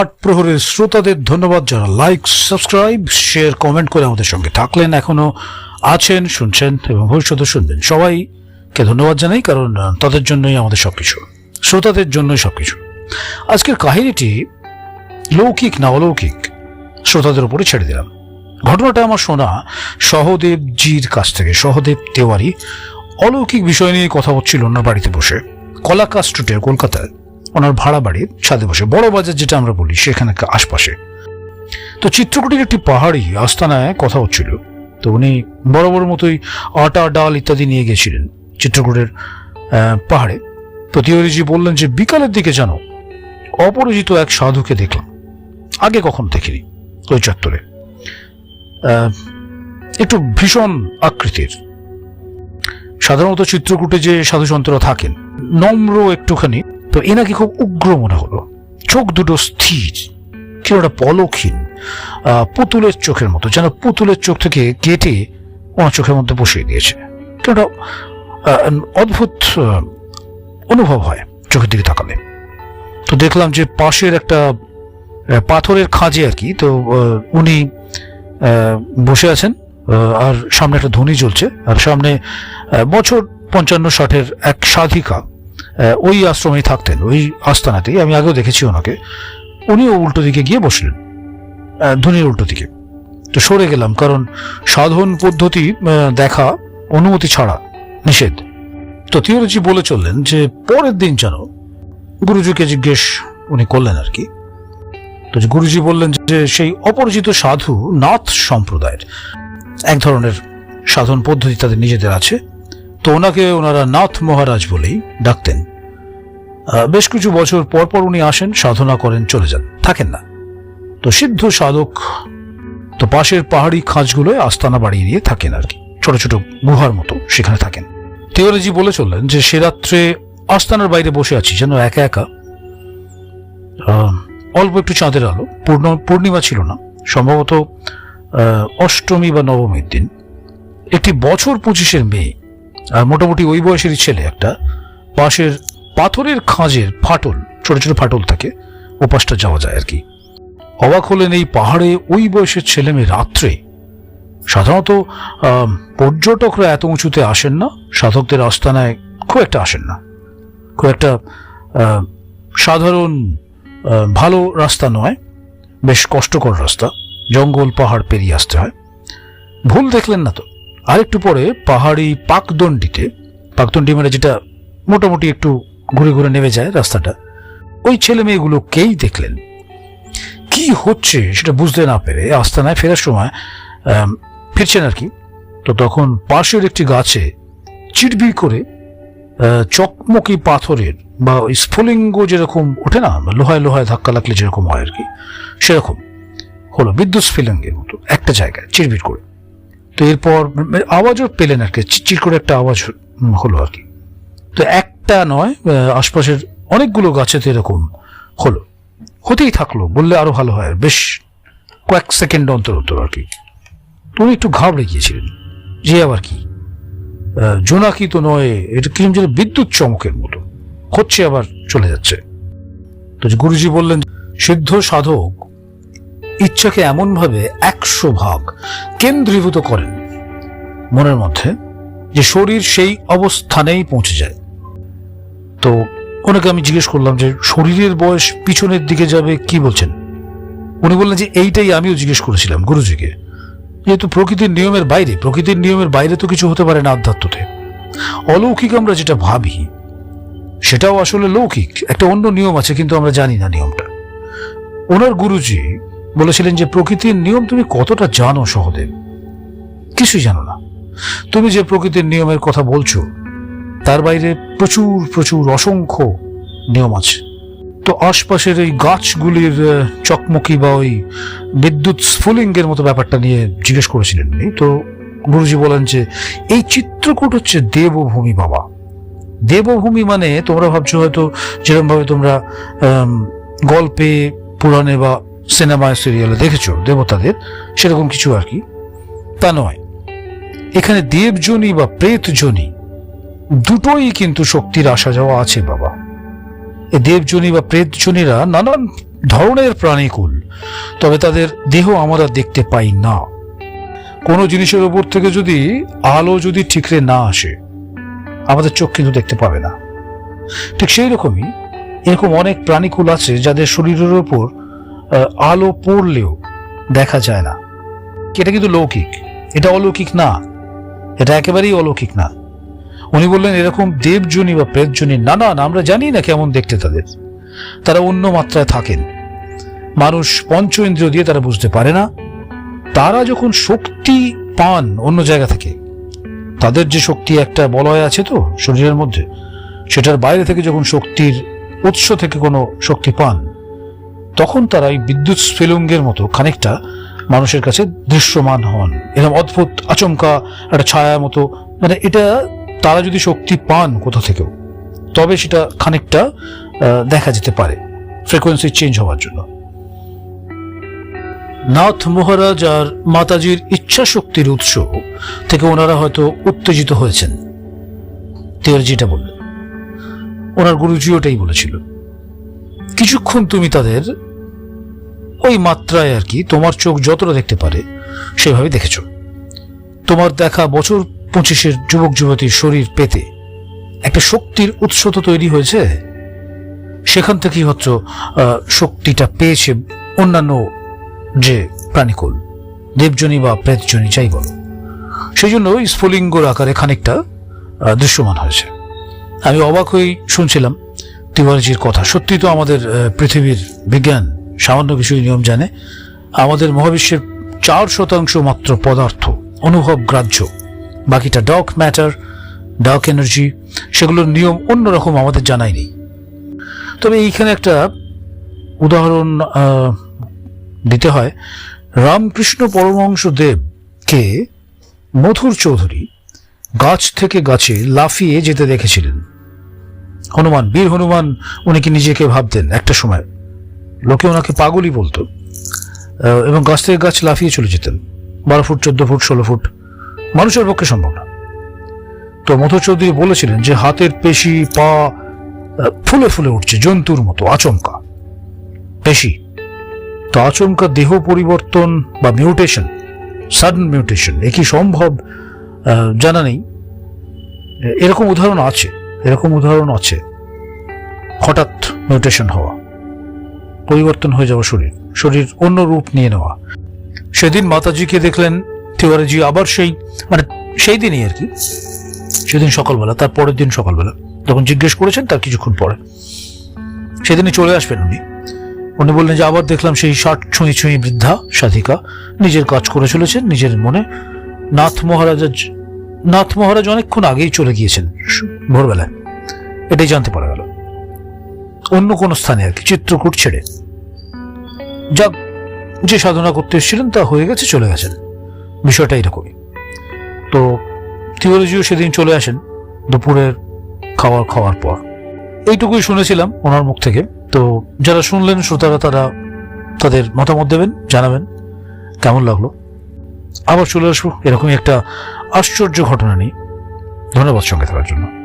আট প্রহরের শ্রোতাদের ধন্যবাদ যারা লাইক সাবস্ক্রাইব শেয়ার কমেন্ট করে আমাদের সঙ্গে থাকলেন, এখনও আছেন, শুনছেন এবং ভবিষ্যতে শুনবেন। সবাইকে ধন্যবাদ জানাই, কারণ তাদের জন্যই আমাদের সব কিছু শ্রোতাদের জন্যই সব কিছু আজকের কাহিনীটি লৌকিক না অলৌকিক শ্রোতাদের উপরে ছেড়ে দিলাম। ঘটনাটা আমার শোনা সহদেবজির কাছ থেকে, সহদেব তেওয়ারি। অলৌকিক বিষয় নিয়ে কথা হচ্ছিল ওনার বাড়িতে বসে কলাকা স্ট্রিটের কলকাতায়। ওনার ভাড়া বাড়ির ছাদে বসে। বড় বাজার যেটা আমরা বলি, সেখানে আশপাশে। তো চিত্রকুটির একটি পাহাড়ি আস্তানায় কথা হচ্ছিল। তো উনি বড় বড় মতোই আটা, ডাল ইত্যাদি নিয়ে গেছিলেন চিত্রকূটের পাহাড়ে। তো তিওয়ারিজি বললেন যে, বিকালের দিকে জানো অপরিচিত এক সাধুকে দেখলাম। আগে কখন দেখিনি ওই চত্বরে। একটু ভীষণ আকৃতির। সাধারণত চিত্রকূটে যে সাধু সাধুসন্তরা থাকেন, নম্র একটুখানি তো এনাকে খুব উগ্র মনে হলো। চোখ দুটো স্থির কেউ একটা পলকহীন পুতুলের চোখের মতো, যেন পুতুলের চোখ থেকে কেটে ওনার চোখের মধ্যে বসিয়ে দিয়েছে। কেউ অদ্ভুত অনুভব হয় চোখের দিকে তাকালে। তো দেখলাম যে পাশের একটা পাথরের খাঁজে আর কি, তো উনি বসে আছেন আর সামনে একটা ধনী জ্বলছে, আর সামনে বছর পঞ্চান্ন ষাটের এক সাধিকা ওই আশ্রমেই থাকতেন, ওই আস্তানাতেই। আমি আগেও দেখেছি ওনাকে। উনিও উল্টো দিকে গিয়ে বসলেন ধনীর উল্টো দিকে। তো সরে গেলাম, কারণ সাধন পদ্ধতি দেখা, অনুমতি ছাড়া নিষেধ। তো থিওলজি বলে চললেন যে, পরের দিন যেন গুরুজিকে জিজ্ঞেস উনি করলেন আর কি। তো গুরুজি বললেন যে, সেই অপরিচিত সাধু নাথ সম্প্রদায়ের এক ধরনের সাধন পদ্ধতি তাদের নিজেদের আছে। তো ওনাকে ওনারা নাথ মহারাজ বলেই ডাকতেন। বেশ কিছু বছর পর পর উনি আসেন, সাধনা করেন, চলে যান। থাকেন না। তো সিদ্ধ সাধক তো পাশের পাহাড়ি খাঁজগুলোয় আস্তানা বাড়িয়ে নিয়ে থাকেন আর কি। ছোট ছোট গুহার মতো সেখানে থাকেন। তেওয়ারিজি বলে চললেন যে, সে রাত্রে আস্তানার বাইরে বসে আছি, যেন একা একা। অল্প একটু চাঁদের আলো। পূর্ণ, পূর্ণিমা ছিল না। সম্ভবত অষ্টমী বা নবমীর দিন। একটি বছর পঁচিশের মেয়ে, আর মোটামুটি ওই বয়সেরই ছেলে একটা, পাশের পাথরের খাঁজের ফাটল, ছোট ছোট ফাটল থাকে, ওপাশটা যাওয়া যায় আর কি। অবাক হলেন এই পাহাড়ে ওই বয়সের ছেলে মেয়ে রাত্রে। সাধারণত পর্যটকরা এত উঁচুতে আসেন না, সাধকদের আস্তানায় খুব একটা আসেন না। খুব একটা সাধারণ ভালো রাস্তা নয়, বেশ কষ্টকর রাস্তা, জঙ্গল, পাহাড় পেরিয়ে আসতে হয়। ভুল দেখলেন না তো? আরেকটু পরে পাহাড়ি পাকদণ্ডিতে, পাকদণ্ডি মানে যেটা মোটামুটি একটু ঘুরে ঘুরে নেমে যায় রাস্তাটা। ওই ছেলে মেয়েগুলোকেই দেখলেন? কি হচ্ছে সেটা বুঝতে না পেরে আস্তানায় ফেরার সময় ফিরছেন আর কি। তো তখন পাশের একটি গাছে চিটবির করে চকমকি পাথরের বা স্ফুলিঙ্গ যেরকম ওঠে না, লোহায় লোহায় ধাক্কা লাগলে যেরকম হয় আর কি, সেরকম হলো বিদ্যুৎ স্ফুলিঙ্গের মতো একটা জায়গায় চিরবির করে। তো এরপর আওয়াজও পেলেন আর কি চিরচির করে একটা আওয়াজ হলো আর কি। তো একটা নয় আশপাশের অনেকগুলো গাছেতে এরকম হলো। হতেই থাকল, বললে আরও ভালো হয়। বেশ কয়েক সেকেন্ড অন্তর অন্তর আর কি। তুমি একটু ঘাবড়ে গিয়েছিলেন। যে আবার কি? জোনাকি তো নয়, এটা কিরম যেন বিদ্যুৎ চমকের মতো। হচ্ছে আবার চলে যাচ্ছে। তো গুরুজি বললেন, সিদ্ধ সাধক ইচ্ছাকে এমনভাবে একশো ভাগ কেন্দ্রীভূত করেন মনের মধ্যে যে শরীর সেই অবস্থানেই পৌঁছে যায়। তো ওনাকে আমি জিজ্ঞেস করলাম যে, শরীরের বয়স পিছনের দিকে যাবে, কি বলছেন? উনি বললেন যে, এইটাই আমিও জিজ্ঞেস করেছিলাম গুরুজিকে। যেহেতু প্রকৃতির নিয়মের বাইরে, প্রকৃতির নিয়মের বাইরে তো কিছু হতে পারে না আধ্যাত্মতে। অলৌকিক আমরা যেটা ভাবি, সেটাও আসলে লৌকিক। একটা অন্য নিয়ম আছে, কিন্তু আমরা জানি না নিয়মটা। ওনার গুরুজি বলেছিলেন যে, প্রকৃতির নিয়ম তুমি কতটা জানো সহদেব? কিছুই জানো না। তুমি যে প্রকৃতির নিয়মের কথা বলছো তার বাইরে প্রচুর প্রচুর অসংখ্য নিয়ম আছে। তো আশপাশের এই গাছগুলির চকমকি বা ওই বিদ্যুৎ স্ফুলিঙ্গের মতো ব্যাপারটা নিয়ে জিজ্ঞেস করেছিলেন উনি। তো গুরুজি বলেন যে, এই চিত্রকূট হচ্ছে দেবভূমি বাবা। দেবভূমি মানে তোমরা ভাবছ হয়তো যেরকম ভাবে তোমরা গল্পে, পুরাণে বা সিনেমায় সিরিয়ালে দেখেছ, দেবতাদের, সেরকম কিছু আর কি। তা নয়। এখানে দেবজনী বা প্রেতজনী দুটোই কিন্তু শক্তির আসা যাওয়া আছে, বাবা। এ দেবজনী বা প্রেতজনীরা নানান ধরনের প্রাণীকুল, তবে তাদের দেহ আমরা দেখতে পাই না। কোনো জিনিসের ওপর থেকে যদি আলো যদি ঠিকরে না আসে, আমাদের চোখ কিন্তু দেখতে পাবে না। ঠিক সেই রকমই এরকম অনেক প্রাণীকুল আছে যাদের শরীরের ওপর আলো পড়লেও দেখা যায় না। এটা কিন্তু লৌকিক। এটা অলৌকিক না। এটা একেবারেই অলৌকিক না। উনি বললেন এরকম দেবজনী বা প্রেতজনী না না না, আমরা জানি না কেমন দেখতে তাদের। তারা অন্য মাত্রায় থাকেন। মানুষ পঞ্চ ইন্দ্রিয় দিয়ে তারা বুঝতে পারে না। তারা যখন শক্তি পান অন্য জায়গা থেকে তাদের যে শক্তি একটা বলয় আছে তো শরীরের মধ্যে সেটার বাইরে থেকে যখন শক্তির উৎস থেকে কোনো শক্তি পান তখন তারা এই বিদ্যুৎ স্ফেলুঙ্গের মতো খানিকটা মানুষের কাছে দৃশ্যমান হন। এরকম অদ্ভুত আচমকা একটা ছায়া মতো মানে এটা তারা যদি শক্তি পান কোথা থেকেও, তবে সেটা খানিকটা দেখা যেতে পারে ফ্রিকোয়েন্সি চেঞ্জ হওয়ার জন্য। নাথ মহারাজ আর মাতাজির ইচ্ছা শক্তির উৎস থেকে ওনারা হয়তো উত্তেজিত হয়েছেন। তেরজিটা বললেন। ওনার গুরুজি ওটাই বলেছিল। কিছুক্ষণ তুমি তাদের ওই মাত্রায় আর কি তোমার চোখ যতটা দেখতে পারে, সেভাবে দেখেছ। তোমার দেখা বছর পঁচিশের যুবক যুবতীর শরীর পেতে। একটা শক্তির উৎস তো তৈরি হয়েছে। সেখান থেকেই হচ্ছে শক্তিটা পেয়েছে অন্যান্য যে প্রাণীকুল দেবজনী বা প্রেতজনী যাই বলো। সেই জন্য স্ফুলিঙ্গর আকারে খানিকটা দৃশ্যমান হয়েছে। আমি অবাক হয়েই শুনছিলাম তিওয়ারিজির কথা। সত্যি তো আমাদের পৃথিবীর বিজ্ঞান সামান্য কিছু নিয়ম জানে। আমাদের মহাবিশ্বের চার শতাংশ মাত্র পদার্থ, অনুভব গ্রাহ্য। বাকিটা ডার্ক ম্যাটার ডার্ক এনার্জি সেগুলোর নিয়ম অন্যরকম আমাদের জানাই নেই। তবে এইখানে একটা উদাহরণ দিতে হয়। রামকৃষ্ণ পরমহংস দেবকে মধুর চৌধুরী গাছ থেকে গাছে লাফিয়ে যেতে দেখেছিলেন। হনুমান, বীর হনুমান, উনি কি নিজেকে ভাবতেন একটা সময়? লোকে ওনাকে পাগলই বলতো। এবং গাছ থেকে গাছ লাফিয়ে চলে যেতেন। বারো ফুট, চোদ্দ ফুট, ষোলো ফুট। মানুষের পক্ষে সম্ভব না। তো মধু চৌধুরী বলেছিলেন যে হাতের পেশি, পা ফুলে ফুলে উঠছে, জন্তুর মতো, আচমকা। পেশি। তো আচমকা দেহ পরিবর্তন বা মিউটেশন, সাডেন মিউটেশন, এ কি সম্ভব? জানা নেই। এরকম উদাহরণ আছে, এরকম উদাহরণ আছে। হঠাৎ মিউটেশন হওয়া, পরিবর্তন হয়ে যাওয়া শরীর শরীর অন্য রূপ নিয়ে নেওয়া। সেদিন মাতাজিকে দেখলেন তিওয়ারিজি আবার সেই মানে সেই দিনই আর কি। সেদিন সকালবেলা, তার পরের দিন সকালবেলা। যখন জিজ্ঞেস করেছেন তার কিছুক্ষণ পরে। সেদিনই চলে আসবেন উনি। উনি বললেন যে, আবার দেখলাম সেই ষাট ছুঁই ছুঁই বৃদ্ধা সাধিকা, নিজের কাজ করে চলেছেন, নিজের মনে নাথ মহারাজ নাথ মহারাজ অনেকক্ষণ আগেই চলে গিয়েছেন ভোরবেলায়। এটাই জানতে পারা গেল। অন্য কোনো স্থানে আর কি, চিত্রকূট ছেড়ে। যাক, যে সাধনা করতে এসেছিলেন তা হয়ে গেছে, চলে গেছেন। বিষয়টা এরকমই। তো থিওলজিও সেদিন চলে আসেন দুপুরের খাওয়ার খাওয়ার পর। এইটুকুই শুনেছিলাম ওনার মুখ থেকে। তো যারা শুনলেন, শ্রোতারা তারা তাদের মতামত দেবেন, জানাবেন। কেমন লাগল? আবার চলে আসব এরকমই একটা আশ্চর্য ঘটনা নিয়ে। ধন্যবাদ সঙ্গে থাকার জন্য।